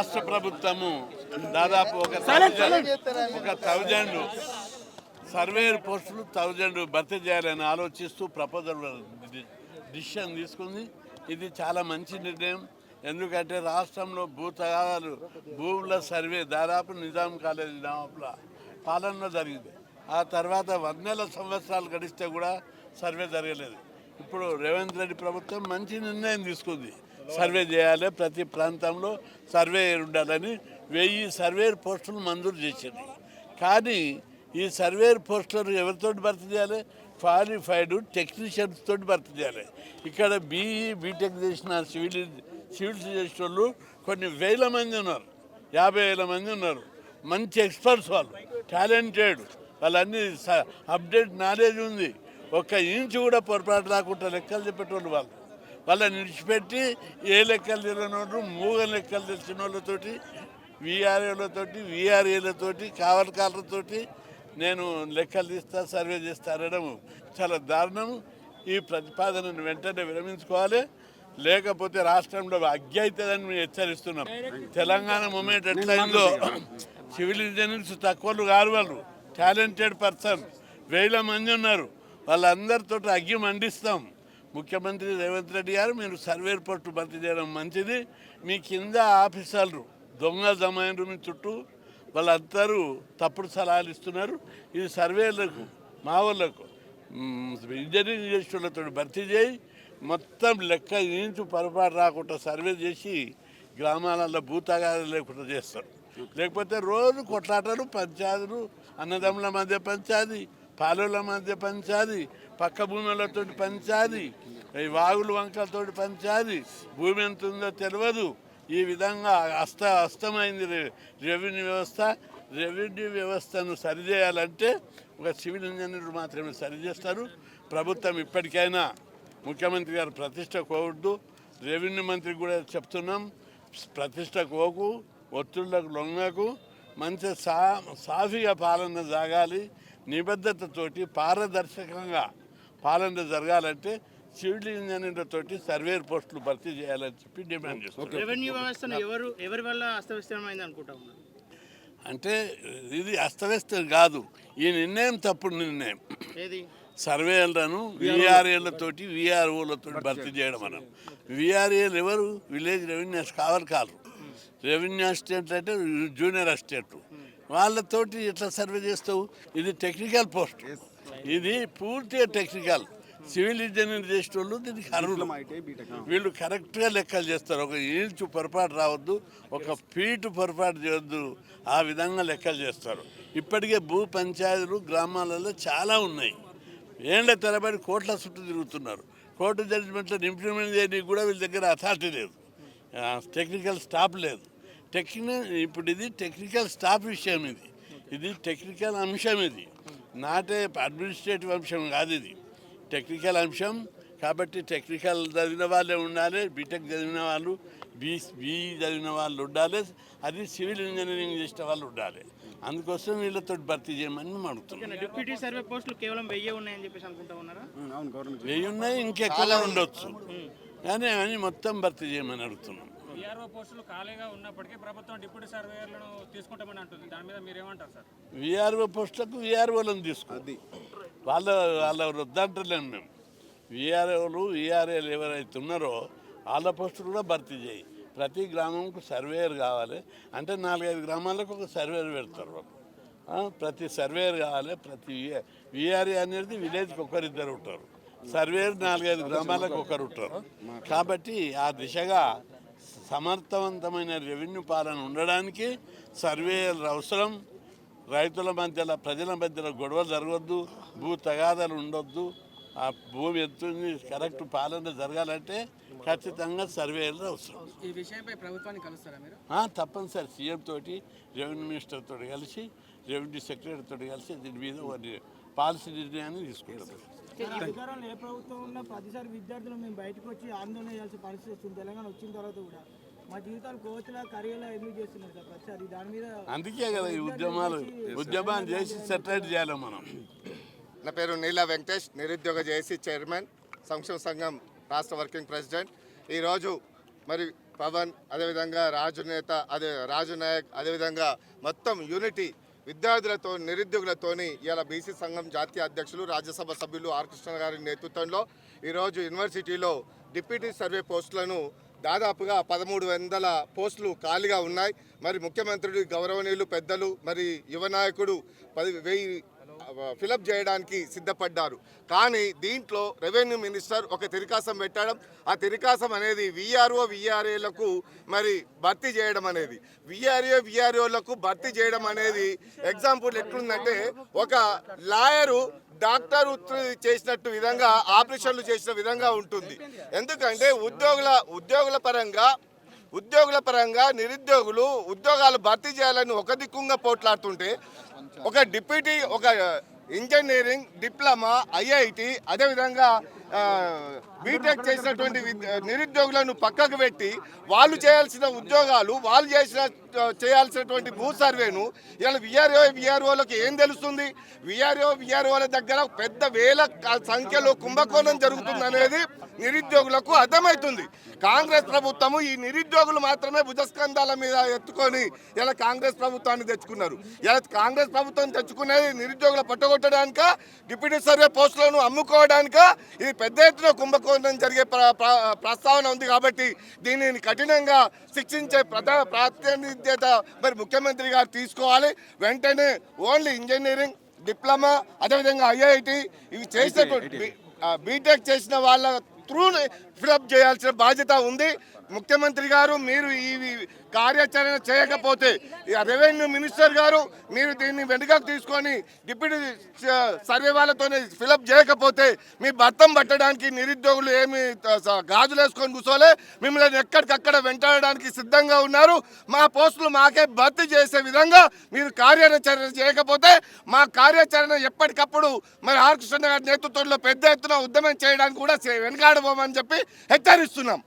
రాష్ట్ర ప్రభుత్వము దాదాపు ఒక థౌజండ్ ఒక థౌజండ్ సర్వేర్ పోస్టులు థౌజండ్ భర్తీ చేయాలని ఆలోచిస్తూ ప్రపోజల్ డిసిషన్ తీసుకుంది. ఇది చాలా మంచి నిర్ణయం. ఎందుకంటే రాష్ట్రంలో భూ తగాదాలు భూముల సర్వే దాదాపు నిజాం కాలేజీ లోపల పాలనలో జరిగింది. ఆ తర్వాత వందల సంవత్సరాలు గడిస్తే కూడా సర్వే జరగలేదు. ఇప్పుడు రేవంత్ రెడ్డి ప్రభుత్వం మంచి నిర్ణయం తీసుకుంది. సర్వే చేయాలి. ప్రతి ప్రాంతంలో సర్వే ఉండాలని వెయ్యి సర్వేర్ పోస్టులు మంజూరు చేసింది. కానీ ఈ సర్వేర్ పోస్టులను ఎవరితో భర్తీ చేయాలి? క్వాలిఫైడ్ టెక్నీషియన్స్ తోటి భర్తీ చేయాలి. ఇక్కడ బీఈ బీటెక్ చేసిన సివిల్ సివిల్స్ చేసిన వాళ్ళు కొన్ని వేల మంది ఉన్నారు. యాభై వేల మంది ఉన్నారు. మంచి ఎక్స్పర్ట్స్ వాళ్ళు టాలెంటెడ్. వాళ్ళన్నీ స- అప్డేట్ నాలెడ్జ్ ఉంది. ఒక్క ఇంచు కూడా పొరపాటు రాకుండా లెక్కలు చెప్పేటోళ్ళు వాళ్ళు. వాళ్ళని విడిచిపెట్టి ఏ లెక్కలు తెలియని వాళ్ళు మూగ లెక్కలు తెలిసిన వాళ్ళతోటి వీఆర్ఏలతోటి విఆర్ఏలతోటి కావలకాలతోటి నేను లెక్కలు తీస్తా సర్వే చేస్తా అనడం చాలా దారుణం ఈ ప్రతిపాదనను వెంటనే విరమించుకోవాలి. లేకపోతే రాష్ట్రంలో అగ్గి అవుతుందని మేము హెచ్చరిస్తున్నాం. తెలంగాణ మూమెంట్ ఎట్లయిందో సివిల్ ఇంజనీర్స్ తక్కువలు కారు వాళ్ళు టాలెంటెడ్ పర్సన్ వేల మంది ఉన్నారు. వాళ్ళందరితో అగ్గి మండిస్తాం. ముఖ్యమంత్రి రేవంత్ రెడ్డి గారు మీరు సర్వేర్ పట్టు భర్తీ చేయడం మంచిది. మీ కింద ఆఫీసర్లు దొంగ జమాయిన్ మీ చుట్టూ వాళ్ళందరూ తప్పుడు సలహాలు ఇస్తున్నారు. ఇది సర్వేలకు మా వాళ్ళకు ఇంజనీరింగ్ చేసేటతో భర్తీ చేయి. మొత్తం లెక్క ఇంచు పొరపాటు రాకుండా సర్వే చేసి గ్రామాలలో భూతగాలు లేకుండా చేస్తారు. లేకపోతే రోజు కొట్లాటలు పంచాయతీలు అన్నదమ్ముల మధ్య పంచాది పాలుల మధ్య పంచాది పక్క భూములతో పంచాది వాగులు వంకలతో పంచాది. భూమి ఎంత ఉందో తెలియదు ఈ విధంగా అస్త అస్తమైంది రెవెన్యూ వ్యవస్థ. రెవెన్యూ వ్యవస్థను సరిచేయాలంటే ఒక సివిల్ ఇంజనీర్ మాత్రమే సరిచేస్తారు. ప్రభుత్వం ఇప్పటికైనా ముఖ్యమంత్రి గారు ప్రతిష్ట కోవద్దు. రెవెన్యూ మంత్రికి కూడా చెప్తున్నాం ప్రతిష్ట కోకు ఒత్తిళ్ళకు లొంగకు మంచి సా సాఫీగా పాలన సాగాలి నిబద్ధతతోటి పారదర్శకంగా పాలన జరగాలంటే సివిల్ ఇంజనీర్లతోటి సర్వేర్ పోస్టులు భర్తీ చేయాలని చెప్పి డిమాండ్ చేస్తున్నాం రెవెన్యూ వ్యవస్థను ఎవరు ఎవరి వల్ల అస్తవ్యస్తమైంది అనుకుంటా అంటే ఇది అస్తవ్యస్తం కాదు. ఈ నిర్ణయం తప్పుడు నిర్ణయం. ఏది? సర్వేలను విఆర్ఏలతోటి విఆర్ఓలతో భర్తీ చేయడం మనం విఆర్ఏలు ఎవరు? విలేజ్ రెవెన్యూ కావాలి కాదు. రెవెన్యూ అసిస్టెంట్ అంటే జూనియర్ అసిస్టెంట్ వాళ్ళతోటి ఎట్లా సర్వే చేస్తావు? ఇది టెక్నికల్ పోస్ట్ ఇది పూర్తిగా టెక్నికల్ సివిల్ ఇంజనీర్ చేసిన వాళ్ళు దీనికి అర్హులు. వీళ్ళు కరెక్ట్గా లెక్కలు చేస్తారు. ఒక ఇంచు పొరపాటు రావద్దు ఒక ఫీటు పొరపాటు చేయొద్దు ఆ విధంగా లెక్కలు చేస్తారు. ఇప్పటికే భూ పంచాయతీలు గ్రామాలలో చాలా ఉన్నాయి. ఏండ్ల తరబడి కోట్ల చుట్టూ తిరుగుతున్నారు. కోర్టు జడ్జిమెంట్లను ఇంప్లిమెంట్ చేయడానికి కూడా వీళ్ళ దగ్గర అథారిటీ లేదు. టెక్నికల్ స్టాఫ్ లేదు. టెక్నికల్ ఇప్పుడు ఇది టెక్నికల్ స్టాఫ్ విషయం ఇది. ఇది టెక్నికల్ అంశం ఇది. నాటే అడ్మినిస్ట్రేటివ్ అంశం కాదు ఇది. టెక్నికల్ అంశం కాబట్టి టెక్నికల్ చదివిన వాళ్ళే ఉండాలి బీటెక్ చదివిన వాళ్ళు బీ బీ చదివిన వాళ్ళు ఉండాలి అది సివిల్ ఇంజనీరింగ్ చేసిన వాళ్ళు ఉండాలి. అందుకోసం వీళ్ళతో భర్తీ చేయమని మేము అడుగుతున్నాం. డిప్యూటీ సర్వే పోస్టులు కేవలం వెయ్యి ఉన్నాయని చెప్పేసి అనుకుంటా ఉన్నారా? వెయ్యి ఉన్నాయి ఇంకెక్కువ ఉండొచ్చు. కానీ అవన్నీ మొత్తం భర్తీ చేయమని అడుగుతున్నాం. విఆర్ఓ పోస్టులు ఖాళీగా ఉన్నప్పటికీ ప్రభుత్వం డిప్యూటీ సర్వేయర్లను తీసుకుంటామని అంటుంది. దాని మీద మీరు ఏమంటారు సార్ విఆర్ఓ పోస్టులకు విఆర్ఓలను తీసుకుంది వాళ్ళ వాళ్ళ వద్దంటలేము మేము. విఆర్ఓలు విఆర్ఏలు ఎవరైతే ఉన్నారో వాళ్ళ పోస్టులు కూడా భర్తీ చేయి. ప్రతి గ్రామంకు సర్వేయర్ కావాలి. అంటే నాలుగైదు గ్రామాలకు ఒక సర్వేయర్ పెడతారు వాళ్ళు. ప్రతి సర్వేయర్ కావాలి. ప్రతి విఆర్ఏ అనేది విలేజ్కి ఒకరిద్దరు ఉంటారు. సర్వేయర్ నాలుగైదు గ్రామాలకు ఒకరు ఉంటారు. కాబట్టి ఆ దిశగా సమర్థవంతమైన రెవెన్యూ పాలన ఉండడానికి సర్వేయర్ అవసరం. రైతుల మధ్యలో ప్రజల మధ్యలో గొడవలు జరగవద్దు భూ తగాదాలు ఉండొద్దు. ఆ భూమి ఎత్తుంది కరెక్ట్ పాలన జరగాలంటే ఖచ్చితంగా సర్వేయర్లు అవసరం. ఈ విషయంపై ప్రభుత్వాన్ని కలుస్తారా మీరు? తప్పనిసరి. సీఎం తోటి రెవెన్యూ మినిస్టర్ తోటి కలిసి రెవెన్యూ సెక్రటరీ తోటి కలిసి దీని మీద వారి పాలసీ నిర్ణయాన్ని తీసుకుంటాం. అధికారంలో ఏ ప్రభుత్వం ఉన్నా ప్రతిసారి విద్యార్థులు మేము బయటకు వచ్చి ఆందోళన చేయాల్సిన పరిస్థితి వస్తుంది. తెలంగాణ వచ్చిన తర్వాత కూడా మా జీవితాలు కోచలా కరియలా ఎందుకు చేస్తున్నారు సార్ ప్రతిసారి? దాని మీద అందుకే కదా ఈ ఉద్యమాలు ఉద్యమాలు చేసి సెటిల్ చేయాలి మనం. నా పేరు నీలా వెంకటేష్ నిరుద్యోగ జేఏసీ చైర్మన్ సంక్షేమ సంఘం రాష్ట్ర వర్కింగ్ ప్రెసిడెంట్. ఈరోజు మరి పవన్ అదేవిధంగా రాజు నేత అదే రాజు నాయక్ అదేవిధంగా మొత్తం యూనిటీ విద్యార్థులతో నిరుద్యోగులతోని ఇలా బీసీ సంఘం జాతీయ అధ్యక్షులు రాజ్యసభ సభ్యులు ఆర్ కృష్ణ గారి నేతృత్వంలో ఈరోజు యూనివర్సిటీలో డిప్యూటీ సర్వే పోస్టులను దాదాపుగా పదమూడు వందల పోస్టులు ఖాళీగా ఉన్నాయి. మరి ముఖ్యమంత్రులు గౌరవనీయులు పెద్దలు మరి యువ నాయకుడు పది వెయ్యి ఫిలప్ చేయడానికి సిద్ధపడ్డారు. కానీ దీంట్లో రెవెన్యూ మినిస్టర్ ఒక తిరికాసం పెట్టడం ఆ తిరికాసం అనేది విఆర్ఓ విఆర్ఏలకు మరి భర్తీ చేయడం అనేది. విఆర్ఏ విఆర్ఓలకు భర్తీ చేయడం అనేది ఎగ్జాంపుల్ ఎట్లుందంటే ఒక లాయరు డాక్టర్ చేసినట్టు విధంగా ఆపరేషన్లు చేసిన విధంగా ఉంటుంది. ఎందుకంటే ఉద్యోగుల ఉద్యోగుల పరంగా ఉద్యోగుల పరంగా నిరుద్యోగులు ఉద్యోగాలు భర్తీ చేయాలని ఒక దిక్కుంగా పోట్లాడుతుంటే ఒక డిప్యూటీ ఒక ఇంజనీరింగ్ డిప్లొమా ఐఐటి అదేవిధంగా బీటెక్ చేసినటువంటి నిరుద్యోగులను పక్కకు పెట్టి వాళ్ళు చేయాల్సిన ఉద్యోగాలు వాళ్ళు చేసిన చేయాల్సినటువంటి భూ సర్వేను ఇలా విఆర్ఓ విఆర్ఓలకు ఏం తెలుస్తుంది? విఆర్ఓ విఆర్ఓల దగ్గర పెద్ద వేల సంఖ్యలో కుంభకోణం జరుగుతుంది అనేది నిరుద్యోగులకు అర్థమవుతుంది. కాంగ్రెస్ ప్రభుత్వము ఈ నిరుద్యోగులు మాత్రమే భుజస్కంధాల మీద ఎత్తుకొని ఇలా కాంగ్రెస్ ప్రభుత్వాన్ని తెచ్చుకున్నారు. ఇలా కాంగ్రెస్ ప్రభుత్వం తెచ్చుకునేది నిరుద్యోగుల పట్టగొట్టడానిక డిప్యూటీ సర్వే పోస్టులను అమ్ముకోవడానిక ఇది పెద్ద ఎత్తున కుంభకోణం జరిగే ప్ర- ప్ర- ప్రస్తావన ఉంది కాబట్టి దీనిని కఠినంగా శిక్షించే ప్రధా ప్రాతినిధ్యత మరి ముఖ్యమంత్రి గారు తీసుకోవాలి. వెంటనే ఓన్లీ ఇంజనీరింగ్ డిప్లొమా అదేవిధంగా ఐఐటి ఇవి చేసినటువంటి బీటెక్ చేసిన వాళ్ళ త్రూ ఫిలప్ చేయాల్సిన బాధ్యత ఉంది. ముఖ్యమంత్రి గారు మీరు ఈ కార్యాచరణ చేయకపోతే రెవెన్యూ మినిస్టర్ గారు మీరు దీన్ని వెనుకకు తీసుకొని డిప్యూటీ సర్వే వాళ్ళతోనే ఫిలప్ చేయకపోతే మీ భర్తం పట్టడానికి నిరుద్యోగులు ఏమి గాజులు వేసుకొని కూర్చోలే. మిమ్మల్ని ఎక్కడికక్కడ వెంటాడడానికి సిద్ధంగా ఉన్నారు. మా పోస్టులు మాకే భర్తీ చేసే విధంగా మీరు కార్యాచరణ చేయకపోతే మా కార్యాచరణ ఎప్పటికప్పుడు మరి ఆర్ కృష్ణ గారి నేతృత్వంలో పెద్ద ఎత్తున ఉద్యమం చేయడానికి కూడా వెనకాడబోమని చెప్పి హెచ్చరిస్తున్నాం.